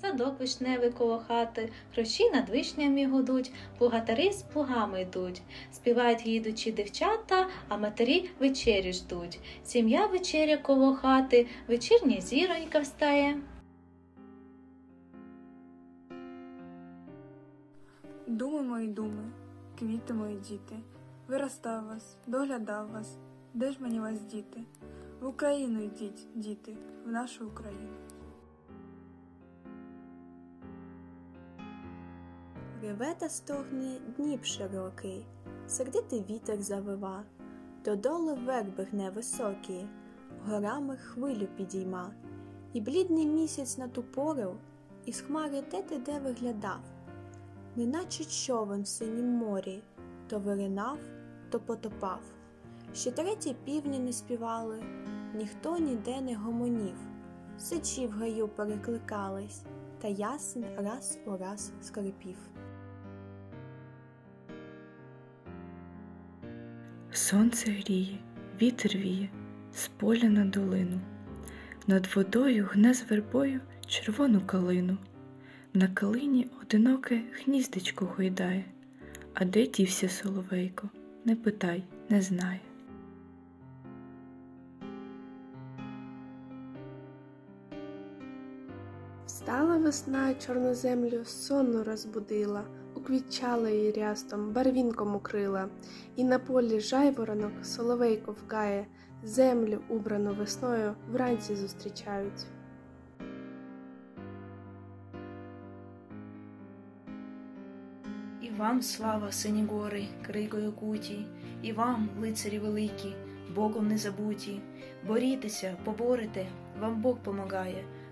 садок вишневий коло хати, хрущі над вишнями гудуть, плугатари з плугами йдуть. Співають їдучі дівчата, а матері вечері ждуть. Сім'я вечеря коло хати, вечірня зіронька встає. Думи мої думи, квіти мої діти, виростав вас, доглядав вас, де ж мені вас діти? В Україну йдіть, діти, в нашу Україну. Реве та стогне Дніп широкий, сердитий вітер завива, додолу верби гне високі, горами хвилю підійма, і блідний місяць на ту пору із хмари те те де виглядав, неначе човен в синім морі, то виринав, то потопав. Ще треті півні не співали, ніхто ніде не гомонів, сичі в гаю перекликались, та ясен раз у раз скрипів. Сонце гріє, вітер віє, з поля на долину. Над водою гне з вербою червону калину. На калині одиноке гніздечко гойдає. А де дівся соловейко? Не питай, не знає. Встала весна чорну землю, сонну розбудила, уквітчала її рястом, барвінком укрила, і на полі жайворонок соловейко вкає, землю, убрану весною, вранці зустрічають. І вам слава, сині гори, кригою куті, і вам, лицарі великі, Богом не забуті. Борітеся, поборете, вам Бог помагає,